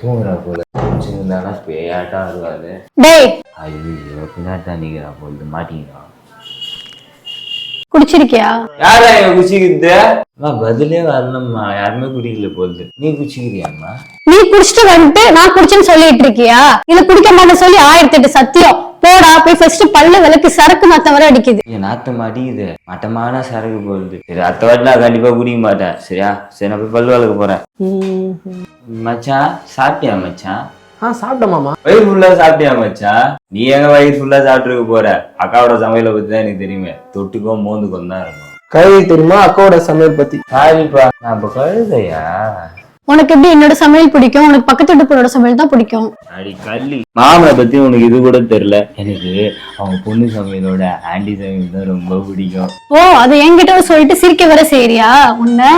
தூங்குறா போல குடிச்சிருந்தானா பேயாட்டம் ஆடுவாரு டேய்! ஐயோ பின்னாடி நிக்கிறா போல மாட்டிக்கிறான் குடிச்சிருக்கியா? யாரா குச்சிக்கிறது அம்மா பதிலே வரலம்மா யாருமே குடிக்கல போகுது நீ குச்சிக்கிறியாம்மா நீ குடிச்சிட்டு வந்துட்டு நான் குடிச்சேன்னு சொல்லிட்டு இருக்கியா? இல்ல குடிக்க மாட்டேன் சொல்லி ஆயிரத்தி எட்டு சத்தியம். போடா போய் ஃபர்ஸ்ட் பல்லு விளக்கு சரக்கு மத்த வர அடிக்குது. என் நாத்தம் அடிக்குது மட்டமான சரக்கு போகுது சரி அடுத்த வாட்டி நான் கண்டிப்பா குடிக்க மாட்டேன். சரியா? சரி நான் போய் பல்லு வளர்க்க போறேன். மச்சான் சாப்பிட்டியா மச்சான்? ஆ சாப்பிட்டேன் மாமா. வயிறு ஃபுல்லா சாப்பிட்டியா மச்சான்? நீ எங்க வயிறு ஃபுல்லா சாப்பிட்டுருக்க போற? அக்காவோட சமையலை பத்தி தான் எனக்கு தெரியுமே. தொட்டுக்கோ மோந்துக்கும் தான் இருக்கும் கழுவி தெரியுமா? அக்காவோட சமையல் பத்தி. சாரிப்பா நான் இப்ப கழுதையா? உனக்கு எப்படி என்னோட சமையல் பிடிக்கும்? உனக்கு பக்கத்து வீட்டு பொண்ணோட சமையல் தான் பிடிக்கும். அடி கள்ளி. மாமனை பத்தி உனக்கு இது கூட தெரியல. எனக்கு அவங்க பொண்ணு சமையலோட ஆண்டி சமையல் தான் ரொம்ப பிடிக்கும். ஓ அதை என்கிட்ட சொல்லிட்டு சிரிக்க வர செய்யறியா உன்ன?